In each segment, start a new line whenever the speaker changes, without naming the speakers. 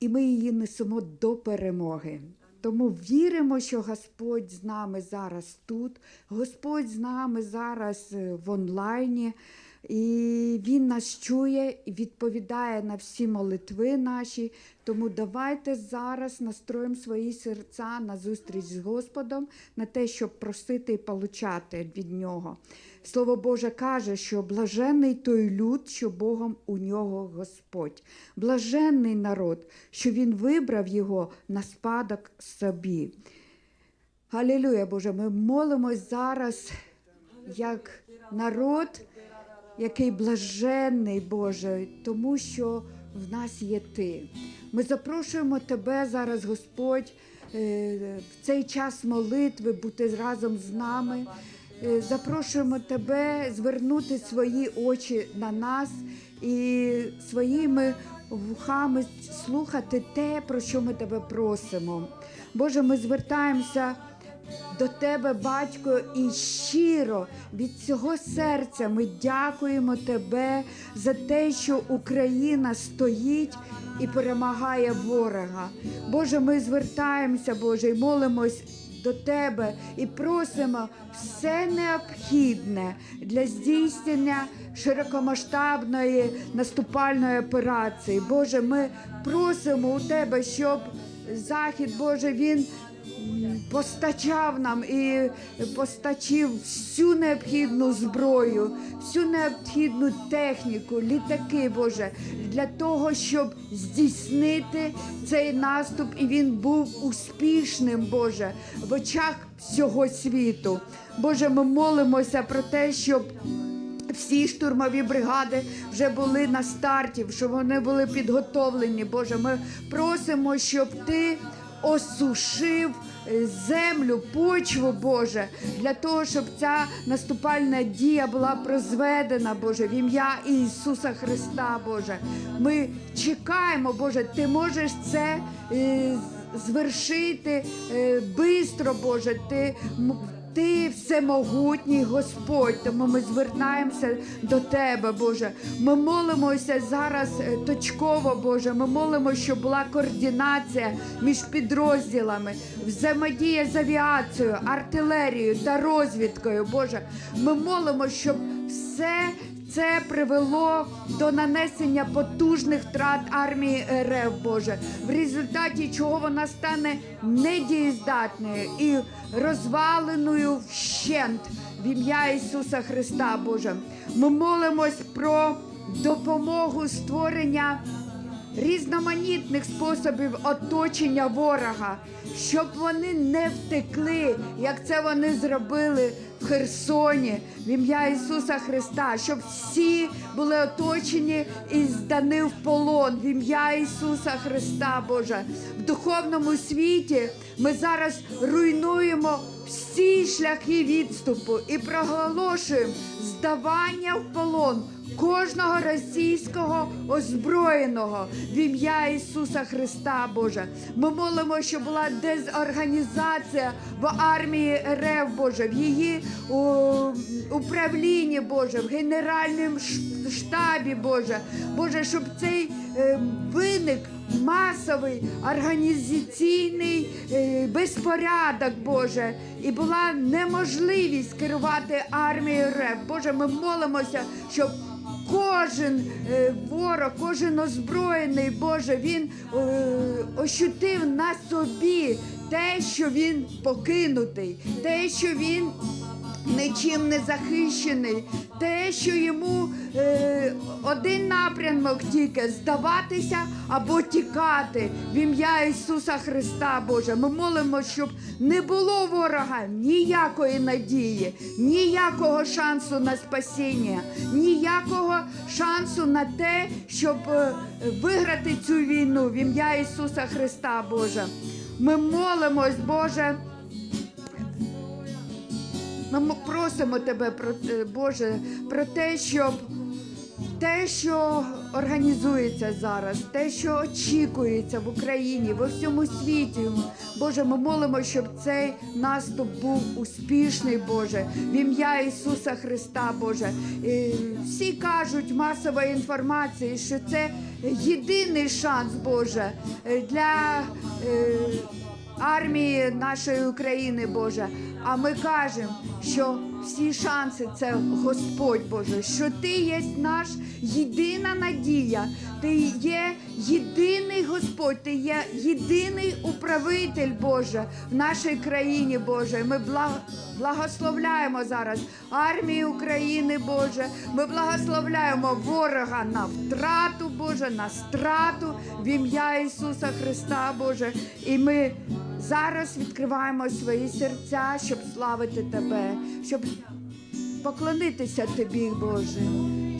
і ми її несемо до перемоги. Тому віримо, що Господь з нами зараз тут, Господь з нами зараз е, в онлайні, і Він нас чує і відповідає на всі молитви наші. Тому давайте зараз настроїмо свої серця на зустріч з Господом, на те, щоб просити і получати від Нього. Слово Боже каже, що блаженний той люд, що Богом у нього Господь, блаженний народ, що Він вибрав його на спадок собі. Галілюя, Боже, ми молимось зараз як народ, який блаженний, Боже, тому що в нас є Ти. Ми запрошуємо Тебе зараз, Господь, е, в цей час молитви бути разом з нами. Е, Запрошуємо Тебе звернути свої очі на нас і своїми вухами слухати те, про що ми тебе просимо. Боже, ми звертаємося до Тебе, батько, і щиро від цього серця ми дякуємо Тебе за те, що Україна стоїть і перемагає ворога. Боже, ми звертаємося, Боже, і молимось до Тебе і просимо все необхідне для здійснення широкомасштабної наступальної операції. Боже, ми просимо у Тебе, щоб Захід, Боже, він постачав нам і постачив всю необхідну зброю, всю необхідну техніку, літаки, Боже, для того, щоб здійснити цей наступ, і він був успішним, Боже, в очах всього світу. Боже, ми молимося про те, щоб всі штурмові бригади вже були на старті, щоб вони були підготовлені. Боже, ми просимо, щоб ти осушив землю, почву, Боже, для того, щоб ця наступальна дія була прозведена, Боже, в ім'я Ісуса Христа, Боже. Ми чекаємо, Боже, ти можеш це е, звершити е, бистро, Боже. Ти ти всемогутній Господь, тому ми звертаємося до Тебе, Боже. Ми молимося зараз е, точково, Боже. Ми молимо, щоб була координація між підрозділами, взаємодія з авіацією, артилерією та розвідкою, Боже. Ми молимо, щоб все це привело до нанесення потужних втрат армії РФ, Боже, в результаті чого вона стане недієздатною і розваленою вщент в ім'я Ісуса Христа, Боже. Ми молимось про допомогу створення різноманітних способів оточення ворога, щоб вони не втекли, як це вони зробили в Херсоні, в ім'я Ісуса Христа, щоб всі були оточені і здані в полон в ім'я Ісуса Христа, Боже. В духовному світі ми зараз руйнуємо всі шляхи відступу і проголошуємо здавання в полон кожного російського озброєного в ім'я Ісуса Христа, Боже. Ми молимо, щоб була дезорганізація в армії РФ, Боже, в її управлінні, Боже, в генеральному штабі, Боже. Боже, щоб цей е, виник масовий організаційний е, безпорядок, Боже, і була неможливість керувати армією РФ. Боже, ми молимося, щоб кожен е, ворог, кожен озброєний, Боже, він е, ощутив на собі те, що він покинутий, те, що він нічим не захищений, те, що йому е, один напрямок тільки здаватися або тікати в ім'я Ісуса Христа, Боже. Ми молимо, щоб не було ворога ніякої надії, ніякого шансу на спасіння, ніякого шансу на те, щоб е, виграти цю війну в ім'я Ісуса Христа, Боже. Ми молимось, Боже. Ми просимо тебе про Боже, про те, щоб те, що організується зараз, те, що очікується в Україні, во всьому світі. Боже, ми молимо, щоб цей наступ був успішний, Боже, в ім'я Ісуса Христа, Боже. І всі кажуть масової інформації, що це єдиний шанс, Боже, е, для. е, армії нашої України, Боже. А ми кажемо, що всі шанси це Господь Боже, що Ти є наш єдина надія, Ти є єдиний Господь, Ти є єдиний управитель Боже в нашій країні, Боже. Ми благословляємо зараз армію України, Боже. Ми благословляємо ворога на втрату, Боже, на страту в ім'я Ісуса Христа, Боже. І ми зараз відкриваємо свої серця, щоб славити Тебе, щоб поклонитися Тобі, Боже,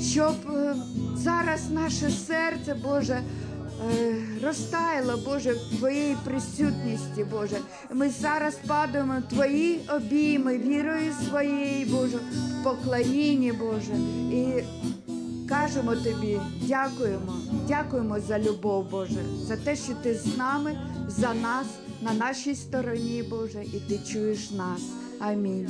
щоб е, зараз наше серце, Боже. е, Розтаяло, Боже, в Твоїй присутності, Боже. Ми зараз падаємо в Твої обійми, вірою своєю, Боже, в поклонінні, Боже. І кажемо Тобі, дякуємо, дякуємо за любов, Боже, за те, що Ти з нами, за нас, на нашій стороні, Боже, і Ти чуєш нас. Амінь.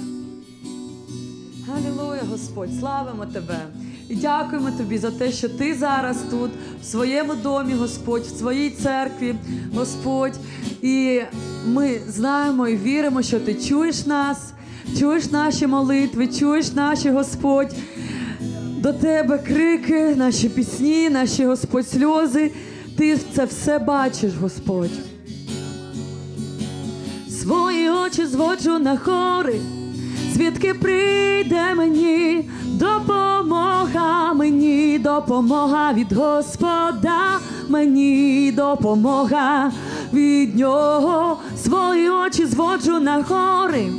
Алілуя, Господь, славимо Тебе. І дякуємо Тобі за те, що Ти зараз тут, в своєму домі, Господь, в своїй церкві, Господь. І ми знаємо і віримо, що Ти чуєш нас, чуєш наші молитви, чуєш наші Господь. До Тебе крики, наші пісні, наші Господь сльози. Ти це все бачиш, Господь. Свої очі зводжу на хори, звідки прийде мені допомога, мені допомога від Господа, мені допомога від нього. Свої очі зводжу на гори,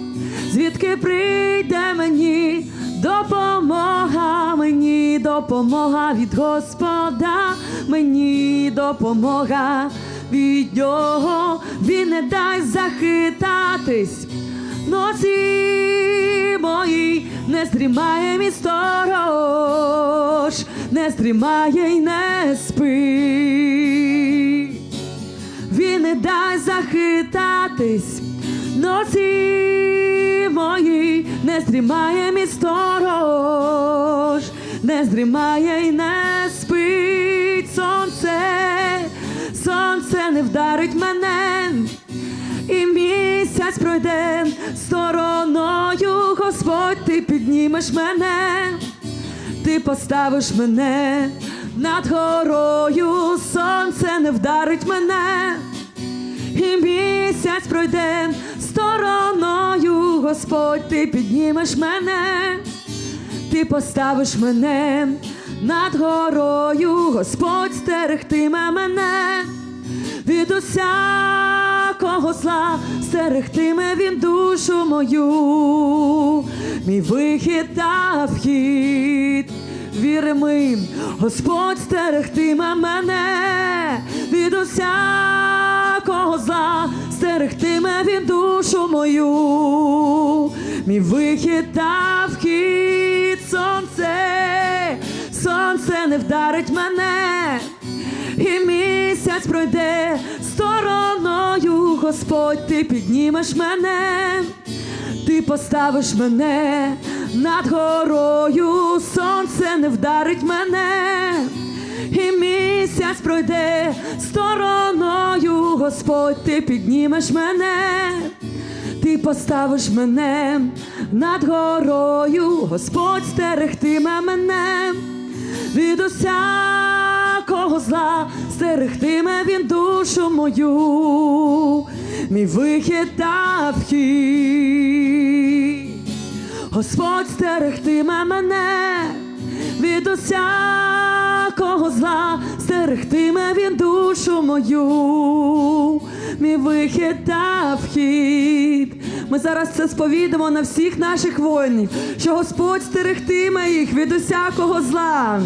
звідки прийде мені допомога, мені допомога від Господа, мені допомога від нього, він не дасть захитатись. Ночі мої не здрімає мій сторож, не здрімає й не спить. Він не дасть захитатись. Ночі мої не здрімає мій сторож, не здрімає й не спить сонце, сонце не вдарить мене і місяць пройде стороною, Господь, ти піднімеш мене, ти поставиш мене над горою, сонце не вдарить мене, і місяць пройде стороною, Господь, ти піднімеш мене, ти поставиш мене над горою, Господь стерегтиме мене від усякого зла, стерегтиме він душу мою, мій вихід та вхід. Віримо, Господь стерегтиме мене. Від усякого зла, стерегтиме він душу мою, мій вихід та вхід, сонце, сонце не вдарить мене і місяць пройде стороною, Господь, ти піднімеш мене, ти поставиш мене над горою, сонце не вдарить мене, і місяць пройде стороною, Господь, ти піднімеш мене, ти поставиш мене над горою, Господь стерегтиме мене від усякого зла, стерегтиме він душу мою, мій вихід та вхід. Господь стерегтиме мене від усякого зла, стерегтиме він душу мою, мій вихід та вхід. Ми зараз це сповідимо на всіх наших воїнів, що Господь стерегтиме їх від усякого зла.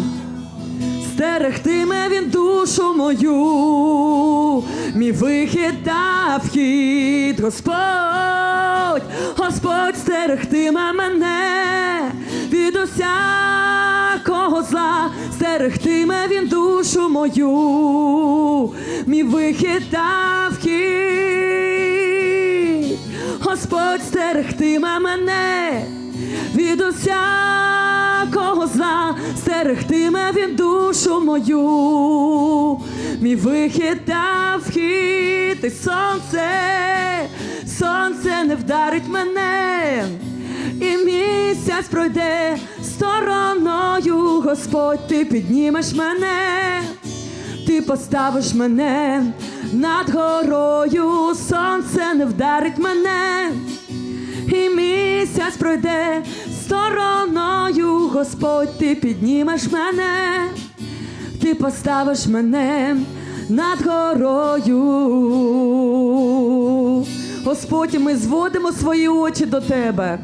Стерегтиме він душу мою, мій вихід та вхід, Господь, Господь стерегтиме мене від усякого зла, стерегтиме він душу мою, мій вихід та вхід, Господь стерегтиме мене від усякого зла, стерегтиме він душу мою, мій вихід та вхід, і сонце, сонце не вдарить мене, і місяць пройде стороною, Господь, ти піднімеш мене, ти поставиш мене над горою, сонце не вдарить мене. І місяць пройде стороною, Господь, ти піднімеш мене, ти поставиш мене над горою. Господь, ми зводимо свої очі до Тебе,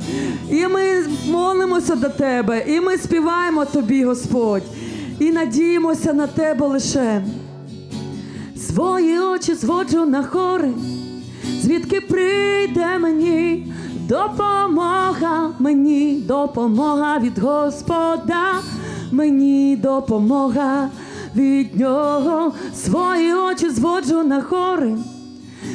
і ми молимося до Тебе, і ми співаємо Тобі, Господь, і надіємося на Тебе лише. Свої очі зводжу на хори, звідки прийде мені допомога, мені допомога від Господа, мені допомога від нього, свої очі зводжу на хори,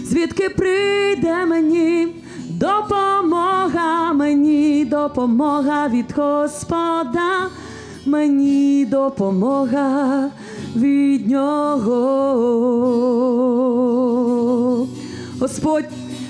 звідки прийде мені допомога, мені допомога від Господа, мені допомога від нього. Господь,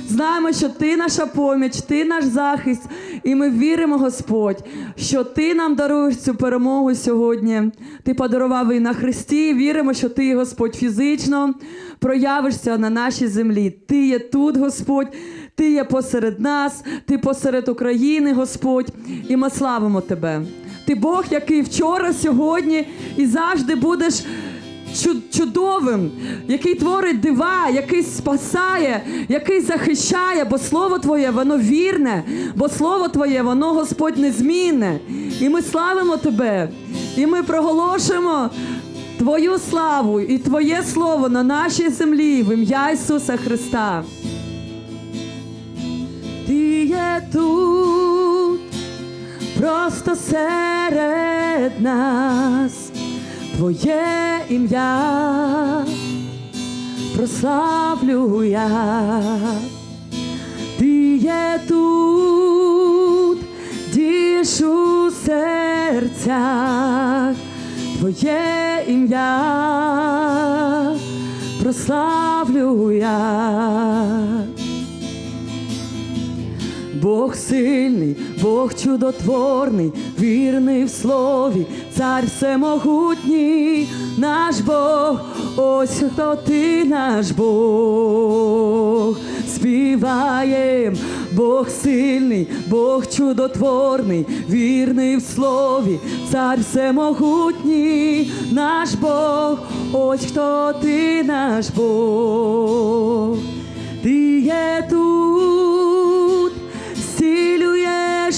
знаємо, що Ти наша поміч, Ти наш захист, і ми віримо, Господь, що Ти нам даруєш цю перемогу сьогодні. Ти подарував її на Христі. Віримо, що Ти, Господь, фізично проявишся на нашій землі. Ти є тут, Господь. Ти є посеред нас, ти посеред України, Господь, і ми славимо Тебе. Ти Бог, який вчора, сьогодні і завжди будеш чудовим, який творить дива, який спасає, який захищає, бо слово Твоє, воно вірне, бо слово Твоє, воно Господь незмінне. І ми славимо Тебе, і ми проголошуємо Твою славу і Твоє слово на нашій землі в ім'я Ісуса Христа. Ти є тут, просто серед нас, Твоє ім'я прославлю я. Ти є тут, дієш у серцях, Твоє ім'я прославлю я. Бог сильний, Бог чудотворний, вірний в слові, цар всемогутній, наш Бог, ось хто ти наш Бог. Співаєм, Бог сильний, Бог чудотворний, вірний в слові, цар всемогутній, наш Бог, ось хто ти наш Бог. Ти є тут, зцілюєш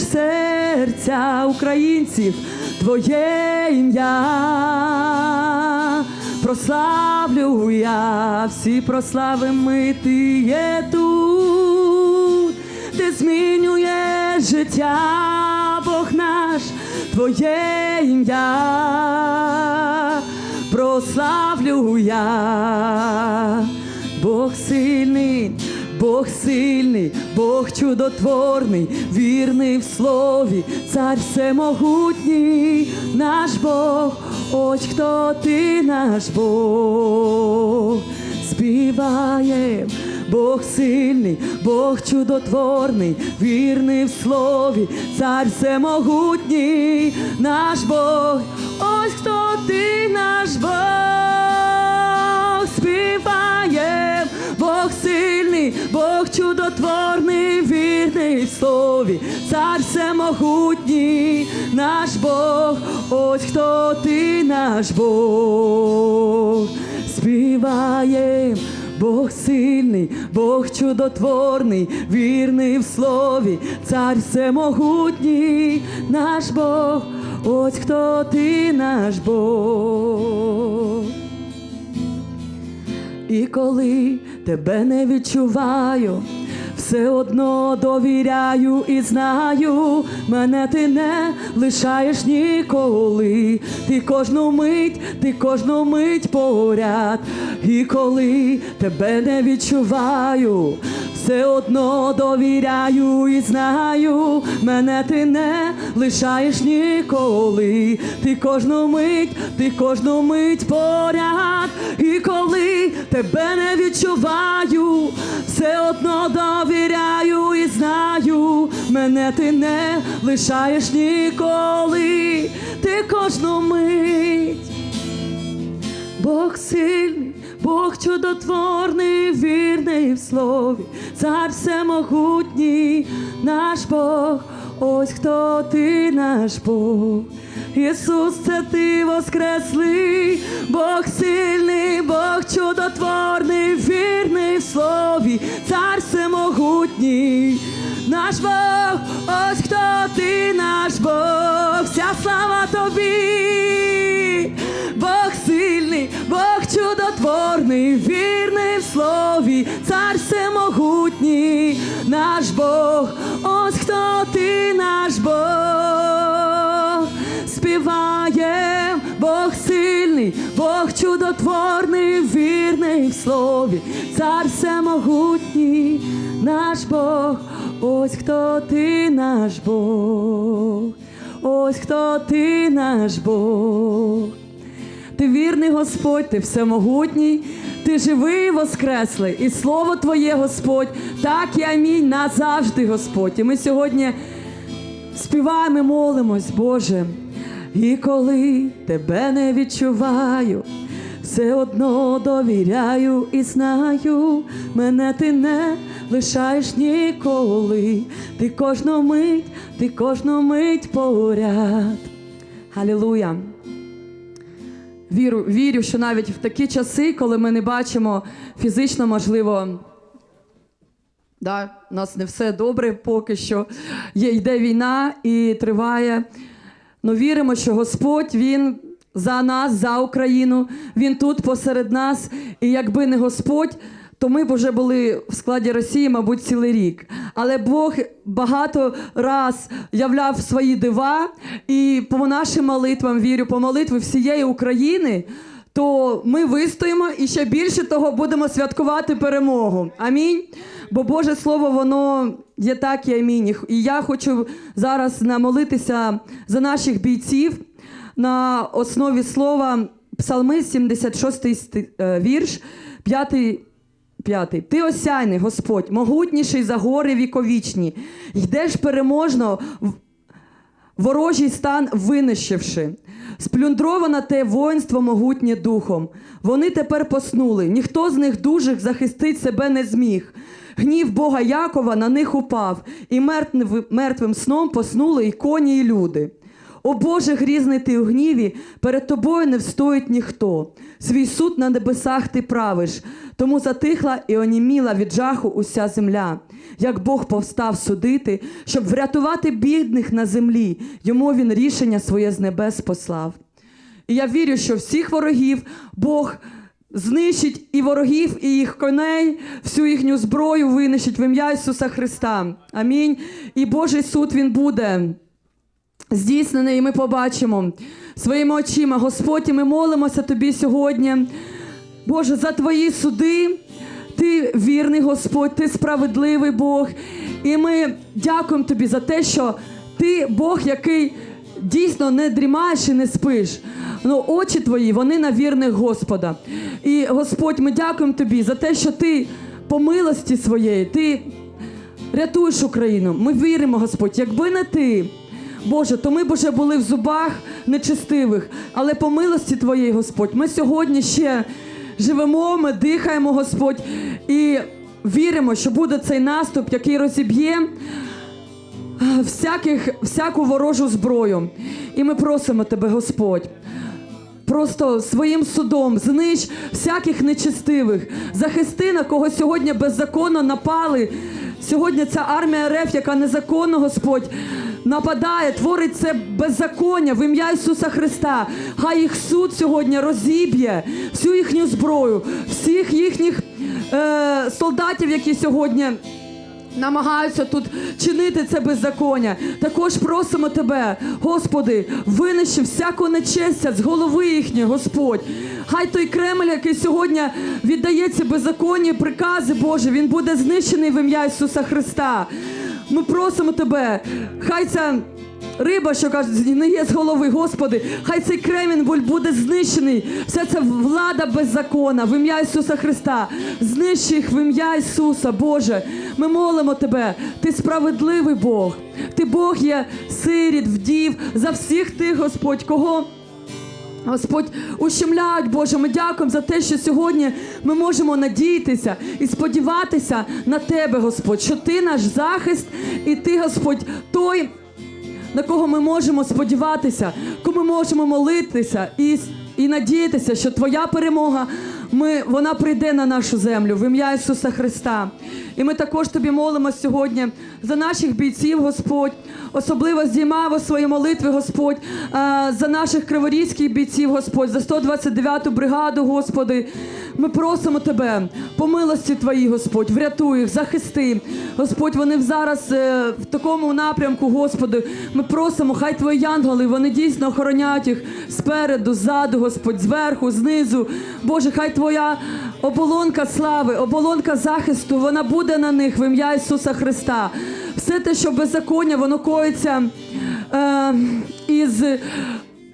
серця українців, Твоє ім'я. Прославлю я, всі прослави ми, ти є тут, ти змінюєш життя, Бог наш, Твоє ім'я. Прославлю я. Бог сильний, Бог сильний, Бог чудотворний, вірний в слові, цар всемогутній, наш Бог, ось хто ти наш Бог. Співаєм, Бог сильний, Бог чудотворний, вірний в слові, цар всемогутній, наш Бог, ось хто ти наш Бог чудотворний, вірний в слові, цар всемогутній, наш Бог, ось хто ти наш Бог, співаєм. Бог сильний, Бог чудотворний, вірний в слові, цар всемогутній, наш Бог, ось хто ти наш Бог. І коли тебе не відчуваю, все одно довіряю і знаю, мене ти не лишаєш ніколи. Ти кожну мить, ти кожну мить поряд. І коли тебе не відчуваю, все одно довіряю і знаю, мене ти не лишаєш ніколи. Ти кожну мить, ти кожну мить поряд. І коли тебе не відчуваю, все одно довіряю і знаю, мене ти не лишаєш ніколи. Ти кожну мить. Бог сильний, Бог чудотворний, вірний в слові, цар всемогутній, наш Бог, ось хто ти наш Бог. Ісус, це ти воскреслий, Бог сильний, Бог чудотворний, вірний в слові, цар всемогутній, наш Бог, ось хто ти наш Бог, вся слава тобі. Бог сильний, Бог чудотворний, вірний в слові, цар всемогутній, наш Бог, ось хто ти наш Бог, співаєм, Бог сильний, Бог чудотворний, вірний в слові, цар всемогутній, наш Бог, ось хто ти наш Бог, ось хто ти наш Бог. Ти вірний Господь, ти всемогутній, ти живий воскреслий, і слово Твоє, Господь, так і амінь назавжди, Господь. І ми сьогодні співаємо, молимось, Боже. І коли тебе не відчуваю, все одно довіряю і знаю, мене ти не лишаєш ніколи. Ти кожну мить, ти кожну мить поряд. Халілуя. Вірю, вірю, що навіть в такі часи, коли ми не бачимо фізично, можливо, да, у нас не все добре поки що. Є, йде війна і триває. Ну віримо, що Господь Він за нас, за Україну, Він тут посеред нас. І якби не Господь, то ми б вже були в складі Росії, мабуть, цілий рік. Але Бог багато раз являв свої дива, і по нашим молитвам вірю, по молитві всієї України. То ми вистоїмо і ще більше того будемо святкувати перемогу. Амінь. Бо Боже Слово, воно є так і амінь. І я хочу зараз намолитися за наших бійців на основі слова Псалми 76 е, вірш, 5 П'ятий. Ти осяйний, Господь, могутніший за гори віковічні. Йдеш переможно, ворожий стан винищивши. Сплюндровано те воїнство могутнє духом. Вони тепер поснули. Ніхто з них дужих захистить себе не зміг. Гнів Бога Якова на них упав, і мертвим, сном поснули і коні, і люди. О Боже, грізний ти у гніві, перед тобою не встоїть ніхто. Свій суд на небесах ти правиш, тому затихла і оніміла від жаху уся земля. Як Бог повстав судити, щоб врятувати бідних на землі, йому він рішення своє з небес послав. І я вірю, що всіх ворогів Бог знищить і ворогів, і їх коней, всю їхню зброю винищить в ім'я Ісуса Христа. Амінь. І Божий суд він буде здійснений, і ми побачимо своїми очима. Господь, і ми молимося Тобі сьогодні. Боже, за Твої суди. Ти вірний Господь, ти справедливий Бог. І ми дякуємо Тобі за те, що ти Бог, який дійсно не дрімаєш і не спиш. Ну, очі твої, вони на вірних Господа. І Господь, ми дякуємо Тобі за те, що ти по милості своєї, ти рятуєш Україну. Ми віримо, Господь, якби не ти. Боже, то ми б були в зубах нечестивих, але по милості Твоєї, Господь, ми сьогодні ще живемо, ми дихаємо, Господь, і віримо, що буде цей наступ, який розіб'є всяких, всяку ворожу зброю. І ми просимо Тебе, Господь. Просто своїм судом знищ всяких нечестивих, захисти на кого сьогодні беззаконно напали. Сьогодні ця армія РФ, яка незаконно, Господь, нападає, творить це беззаконня в ім'я Ісуса Христа. Хай їх суд сьогодні розіб'є всю їхню зброю, всіх їхніх е, солдатів, які сьогодні намагаються тут чинити це беззаконня. Також просимо тебе, Господи, винищи всяку нечестя з голови їхньої, Господь. Хай той Кремль, який сьогодні віддається беззаконні прикази, Боже, він буде знищений в ім'я Ісуса Христа. Ми просимо тебе, хай ця Риба, що кажуть, не є з голови, Господи, хай цей кремінь буде знищений. Вся ця влада беззакона в ім'я Ісуса Христа. Знищи їх в ім'я Ісуса, Боже. Ми молимо Тебе. Ти справедливий Бог. Ти Бог є сиріт, вдів за всіх тих, Господь, кого. Господь, ущемляють, Боже, ми дякуємо за те, що сьогодні ми можемо надіятися і сподіватися на Тебе, Господь, що Ти наш захист, і Ти, Господь, той, на кого ми можемо сподіватися, кому ми можемо молитися і, і надіятися, що Твоя перемога ми, вона прийде на нашу землю в ім'я Ісуса Христа. І ми також тобі молимо сьогодні за наших бійців, Господь, особливо здіймаємо свої молитви, Господь, за наших криворізьких бійців, Господь, за 129-ту бригаду, Господи. Ми просимо Тебе, по милості Твоїй, Господь, врятуй їх, захисти. Господь, вони зараз е, в такому напрямку, Господи. Ми просимо, хай Твої янголи, вони дійсно охороняють їх спереду, ззаду, Господь, зверху, знизу. Боже, хай Твоя оболонка слави, оболонка захисту, вона буде на них в ім'я Ісуса Христа. Все те, що беззаконня, воно коїться е, із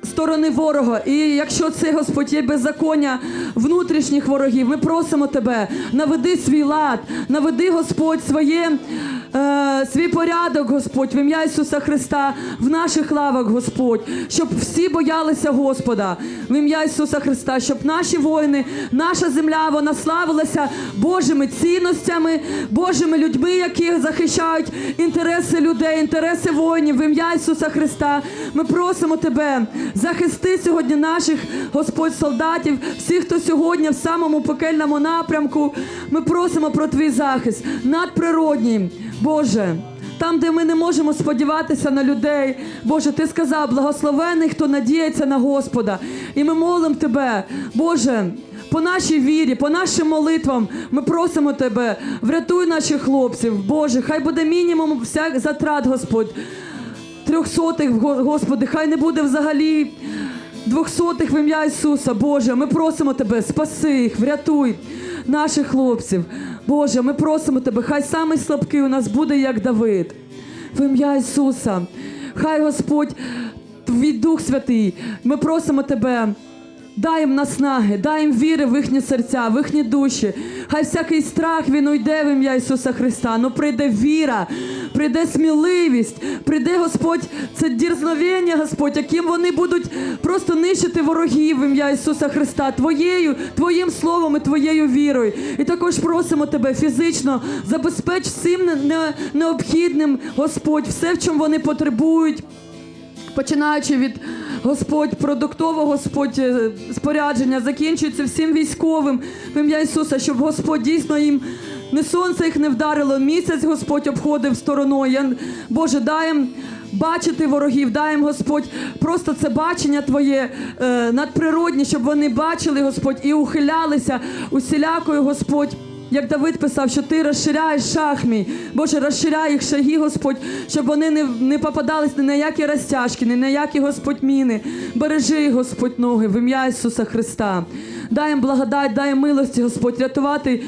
сторони ворога. І якщо це, Господь, є беззаконня внутрішніх ворогів, ми просимо Тебе, наведи свій лад, наведи, Господь, своє, е, свій порядок, Господь, в ім'я Ісуса Христа, в наших лавах, Господь, щоб всі боялися Господа, в ім'я Ісуса Христа, щоб наші воїни, наша земля, вона славилася Божими цінностями, Божими людьми, які захищають інтереси людей, інтереси воїнів, в ім'я Ісуса Христа. Ми просимо Тебе, захисти сьогодні наших Господь солдатів, всіх, хто сьогодні в самому пекельному напрямку. Ми просимо про твій захист надприродній, Боже. Там, де ми не можемо сподіватися на людей, Боже, ти сказав, благословений, хто надіється на Господа. І ми молимо Тебе, Боже, по нашій вірі, по нашим молитвам ми просимо Тебе, врятуй наших хлопців, Боже, хай буде мінімум всяк затрат, Господь трьохсотих, Господи, хай не буде взагалі двохсотих в ім'я Ісуса. Боже, ми просимо Тебе, спаси їх, врятуй наших хлопців. Боже, ми просимо Тебе, хай самий слабкий у нас буде, як Давид. В ім'я Ісуса. Хай Господь, Твій Дух Святий, ми просимо Тебе. Дай їм наснаги, дай їм віри в їхні серця, в їхні душі. Хай всякий страх він уйде в ім'я Ісуса Христа. Ну прийде віра, прийде сміливість, прийде Господь, це дірзновення, Господь, яким вони будуть просто нищити ворогів в ім'я Ісуса Христа, Твоєю, Твоїм словом і Твоєю вірою. І також просимо Тебе фізично забезпеч всім не- не- необхідним, Господь, все, в чому вони потребують починаючи від Господь продуктового Господь е, спорядження, закінчується всім військовим в ім'я Ісуса, щоб Господь дійсно їм не сонце їх не вдарило, місяць Господь обходив стороною. Я, Боже, дай їм бачити ворогів, дай їм Господь просто це бачення Твоє е, надприроднє, щоб вони бачили, Господь, і ухилялися усілякою, Господь. Як Давид писав, що ти розширяєш шах мій. Боже, розширяй їх шаги, Господь, щоб вони не, не попадались ні на які розтяжки, ні на які Господь міни. Бережи Господь, ноги в ім'я Ісуса Христа. Дай їм благодать, дай їм милості, Господь, рятувати.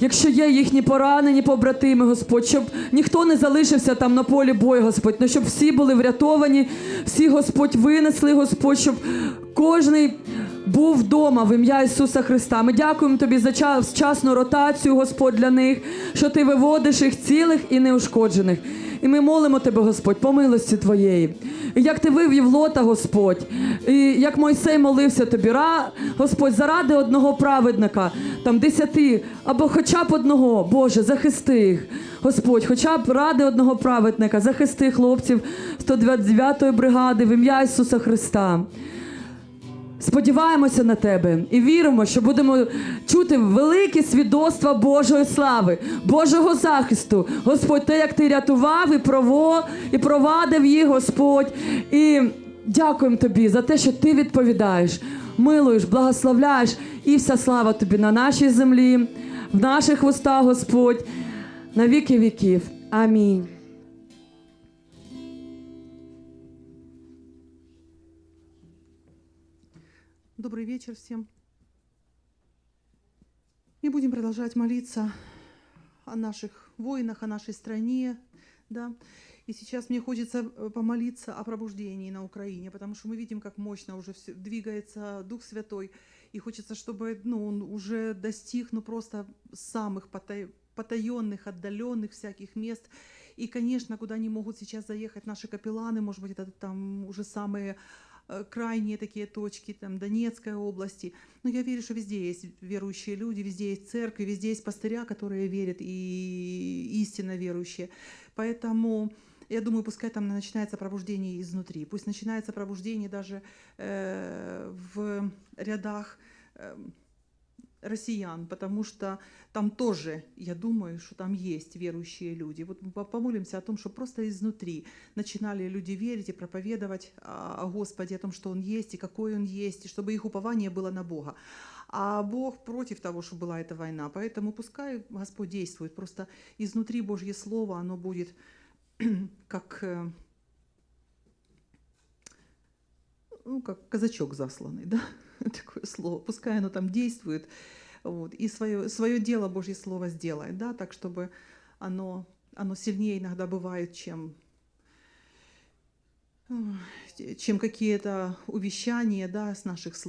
Якщо є їхні поранені побратими, Господь, щоб ніхто не залишився там на полі бою, Господь, але щоб всі були врятовані, всі, Господь, винесли, Господь, щоб кожний був вдома в ім'я Ісуса Христа. Ми дякуємо Тобі за ча- вчасну ротацію, Господь, для них, що Ти виводиш їх цілих і неушкоджених. І ми молимо Тебе, Господь, по милості Твоєї. І як ти вивів лота, Господь, і як Мойсей молився тобі, Ра, Господь, заради одного праведника, там десяти, або хоча б одного, Боже, захисти їх. Господь, хоча б ради одного праведника, захисти хлопців 129-ї бригади в ім'я Ісуса Христа. Сподіваємося на тебе і віримо, що будемо чути великі свідоцтва Божої слави, Божого захисту. Господь, те, як ти рятував і прово, і провадив їх, Господь. І дякуємо тобі за те, що ти відповідаєш, милуєш, благословляєш, і вся слава тобі на нашій землі, в наших вустах, Господь, на віки віків. Амінь.
Добрый вечер всем. И будем продолжать молиться о наших воинах, о нашей стране, да. И сейчас мне хочется э, помолиться о пробуждении на Украине, потому что мы видим, как мощно уже всё- двигается Дух Святой, и хочется, чтобы ну, он уже достиг ну, просто самых потаенных, отдаленных всяких мест. И, конечно, куда не могут сейчас заехать наши капелланы, может быть, это там уже самые крайние такие точки, там, Донецкой области. Но я верю, что везде есть верующие люди, везде есть церкви, везде есть пастыря, которые верят и истинно верующие. Поэтому я думаю, пускай там начинается пробуждение изнутри. Пусть начинается пробуждение даже э, в рядах э, россиян, потому что там тоже, я думаю, что там есть верующие люди. Вот мы по- помолимся о том, что просто изнутри начинали люди верить и проповедовать о о Господе, о том, что Он есть и какой Он есть, и чтобы их упование было на Бога. А Бог против того, чтобы была эта война. Поэтому пускай Господь действует. Просто изнутри Божье Слово, оно будет как, э, ну, как казачок засланный, да, такое слово. Пускай оно там действует, вот, и свое, свое дело Божье Слово сделает, да, так, чтобы оно, оно сильнее иногда бывает, чем чем какие-то увещания, да, с наших слов.